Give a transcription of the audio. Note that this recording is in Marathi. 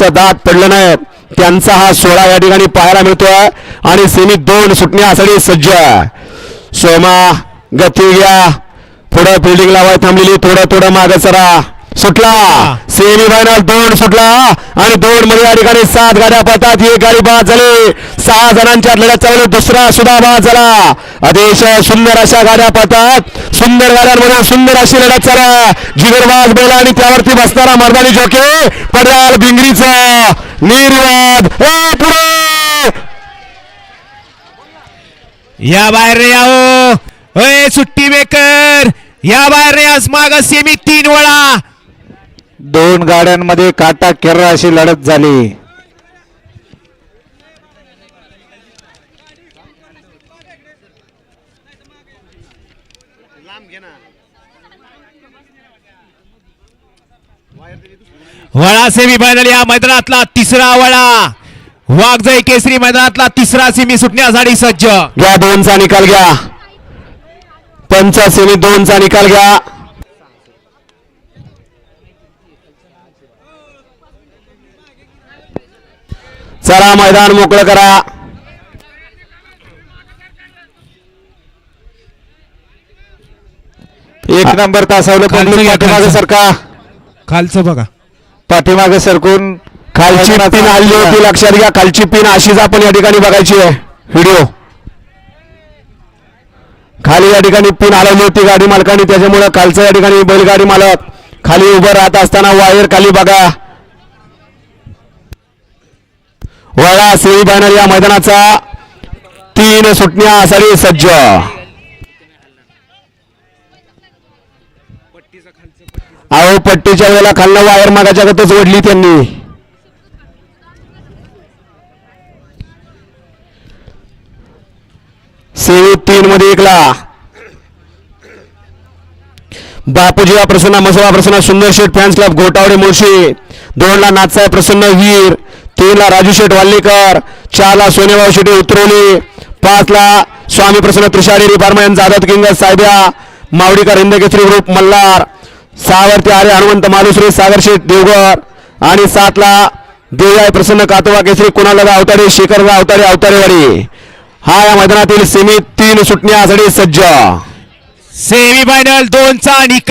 त्यांचा दात पडलं नाही. त्यांचा हा सोळा या ठिकाणी पाहायला मिळतोय. आणि सेमी दोन सुटण्यासाठी सज्ज आहे. सोमा गती घ्या पुढं बिल्डिंग लावाय थांबलेली. थोडं थोडं माग सरा सुटला. सेमी फायनल दोन सुटला. आणि दोन मध्ये या ठिकाणी सात गाड्या पळतात. एक गाडी बाद झाली. सहा जणांच्या लढ्यात चालू. दुसरा सुद्धा बाद झाला. अतिशय सुंदर अशा गाड्या पळतात. सुंदर गाड्यांमध्ये सुंदर अशी लढत चालू जिगरबाज बोला आणि त्यावरती बसणारा मर्दानी जोके पड्याल बिंगरीचा निर्वाद. ए, पुढे! या बाहेर रे याओ ओय सुट्टी मेकर. या बाहेर रे आज माग सेमी तीन वळा. दोन गाड्यांमध्ये काटा केर्रा अशी लढत झाली. वळा सेमी फायनल या मैदानातला तिसरा वळा. वाघजाई केसरी मैदानातला तिसरा सेमी सुटण्यासाठी सज्ज. घ्या दोनचा निकाल घ्या. पंच सेमी दोनचा निकाल घ्या. चला मैदान मोकळं करा. एक नंबर तासावलं खालचं पब्लिक घ्या, पाठीमागे खालचं. सरका. खालचं बघा. पाठीमागे सरकून खालची पिन हल्ली होती लक्षात घ्या खालची पिन अशीच आपण या ठिकाणी बघायची आहे. व्हिडिओ खाली या ठिकाणी पिन हलवली होती गाडी मालकाने त्याच्यामुळे खालचं या ठिकाणी बैलगाडी मालक खाली उभं राहत असताना वायर खाली बघा. वळा सेमी फायनल या मैदानाचा. तीन सुटण्यासाठी सज्ज. अहो पट्टीच्या वेळेला खालनं वायर मागाच्या गतच ओढली त्यांनी. सेवी तीन मध्ये एकला. बापूजी वा प्रसन्न मसवा प्रसन्न सुंदर शेठ फॅन्स क्लब घोटावडे मुळशी. दोनला नाथसाहेब प्रसन्न वीर. तीनला राजू शेठ वाल्लेकर चारला सोनेभाऊ शेट्टी उतरवली पाचला स्वामी प्रसन्न तुषारी त्रिशाडी यांचा आदत किंग साहेब्या मावडीकर हिंदकेसरी ग्रुप मल्हार सहावरती आर्य हनुमंत मालुश्री सागर शेठ देवगर आणि सातला देवराय प्रसन्न कातोबा केसरी कुणाला अवतारे शेखर अवतारे अवतारेवाडी. हा या मैदानातील सेमी तीन सुटण्यासाठी सज्ज. सेमी फायनल दोनचा आणि